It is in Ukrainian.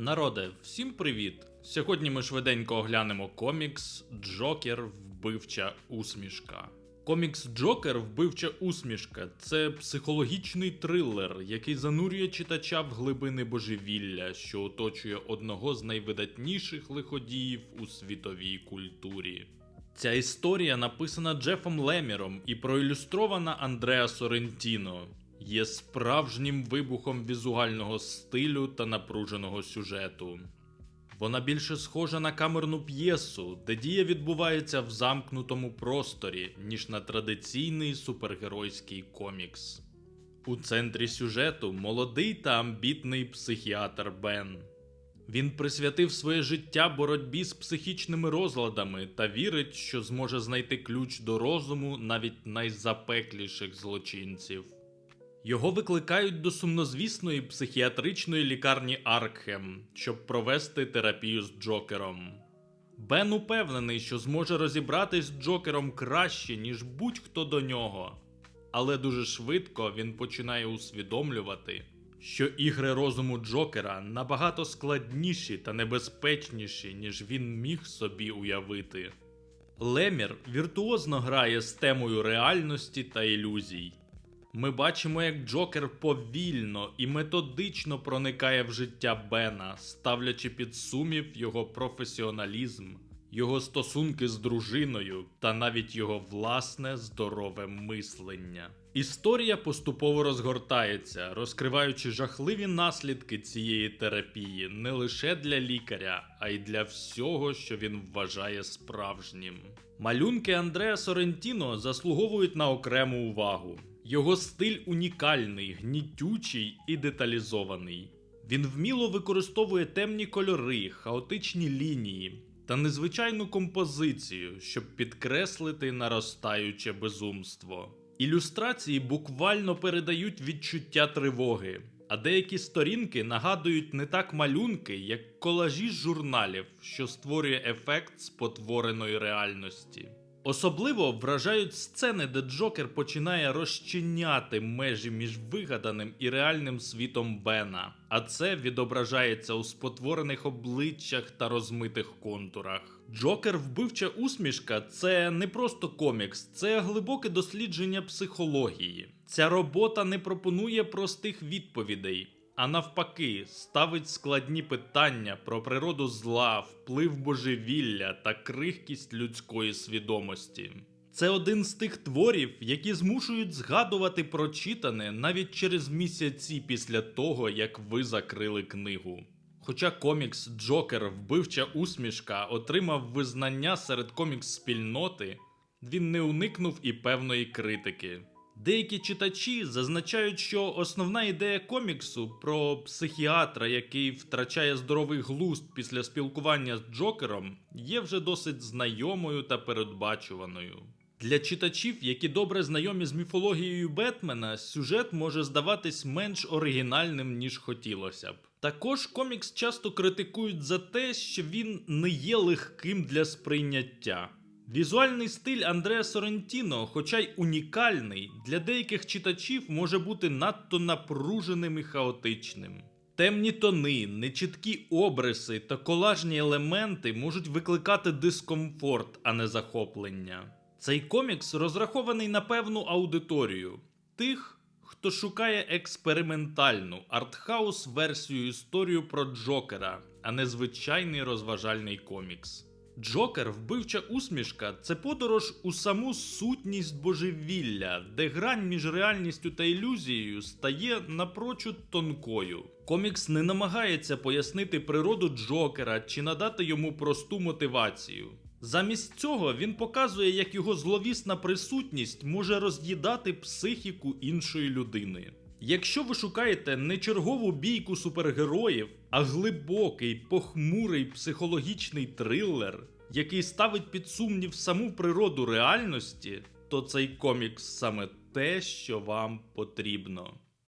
Народе, всім привіт! Сьогодні ми швиденько оглянемо комікс Джокер Вбивча усмішка. Комікс Джокер Вбивча усмішка це психологічний трилер, який занурює читача в глибини божевілля, що оточує одного з найвидатніших лиходіїв у світовій культурі. Ця історія написана Джефом Леміром і проілюстрована Андреа Сорентіно. Є справжнім вибухом візуального стилю та напруженого сюжету. Вона більше схожа на камерну п'єсу, де дія відбувається в замкнутому просторі, ніж на традиційний супергеройський комікс. У центрі сюжету молодий та амбітний психіатр Бен. Він присвятив своє життя боротьбі з психічними розладами та вірить, що зможе знайти ключ до розуму навіть найзапекліших злочинців. Його викликають до сумнозвісної психіатричної лікарні Аркхем, щоб провести терапію з Джокером. Бен упевнений, що зможе розібратись з Джокером краще, ніж будь-хто до нього. Але дуже швидко він починає усвідомлювати, що ігри розуму Джокера набагато складніші та небезпечніші, ніж він міг собі уявити. Лемір віртуозно грає з темою реальності та ілюзій. Ми бачимо, як Джокер повільно і методично проникає в життя Бена, ставлячи під сумів його професіоналізм, його стосунки з дружиною та навіть його власне здорове мислення. Історія поступово розгортається, розкриваючи жахливі наслідки цієї терапії не лише для лікаря, а й для всього, що він вважає справжнім. Малюнки Андреа Сорентіно заслуговують на окрему увагу. Його стиль унікальний, гнітючий і деталізований. Він вміло використовує темні кольори, хаотичні лінії та незвичайну композицію, щоб підкреслити наростаюче безумство. Ілюстрації буквально передають відчуття тривоги, а деякі сторінки нагадують не так малюнки, як колажі журналів, що створює ефект спотвореної реальності. Особливо вражають сцени, де Джокер починає розчиняти межі між вигаданим і реальним світом Бена, а це відображається у спотворених обличчях та розмитих контурах. Джокер вбивча усмішка це не просто комікс, це глибоке дослідження психології. Ця робота не пропонує простих відповідей. А навпаки, ставить складні питання про природу зла, вплив божевілля та крихкість людської свідомості. Це один з тих творів, які змушують згадувати прочитане навіть через місяці після того, як ви закрили книгу. Хоча комікс Джокер Вбивча усмішка отримав визнання серед комікс-спільноти, він не уникнув і певної критики. Деякі читачі зазначають, що основна ідея коміксу про психіатра, який втрачає здоровий глузд після спілкування з Джокером, є вже досить знайомою та передбачуваною. Для читачів, які добре знайомі з міфологією Бетмена, сюжет може здаватись менш оригінальним, ніж хотілося б. Також комікс часто критикують за те, що він не є легким для сприйняття. Візуальний стиль Андреа Сорентіно, хоча й унікальний, для деяких читачів може бути надто напруженим і хаотичним. Темні тони, нечіткі обриси та колажні елементи можуть викликати дискомфорт, а не захоплення. Цей комікс розрахований на певну аудиторію тих, хто шукає експериментальну артхаус версію історію про Джокера, а не звичайний розважальний комікс. Джокер, вбивча усмішка це подорож у саму сутність божевілля, де грань між реальністю та ілюзією стає напрочуд тонкою. Комікс не намагається пояснити природу Джокера чи надати йому просту мотивацію. Замість цього він показує, як його зловісна присутність може роз'їдати психіку іншої людини. Якщо ви шукаєте не чергову бійку супергероїв, а глибокий, похмурий психологічний трилер, який ставить під сумнів саму природу реальності, то цей комікс саме те, що вам потрібно.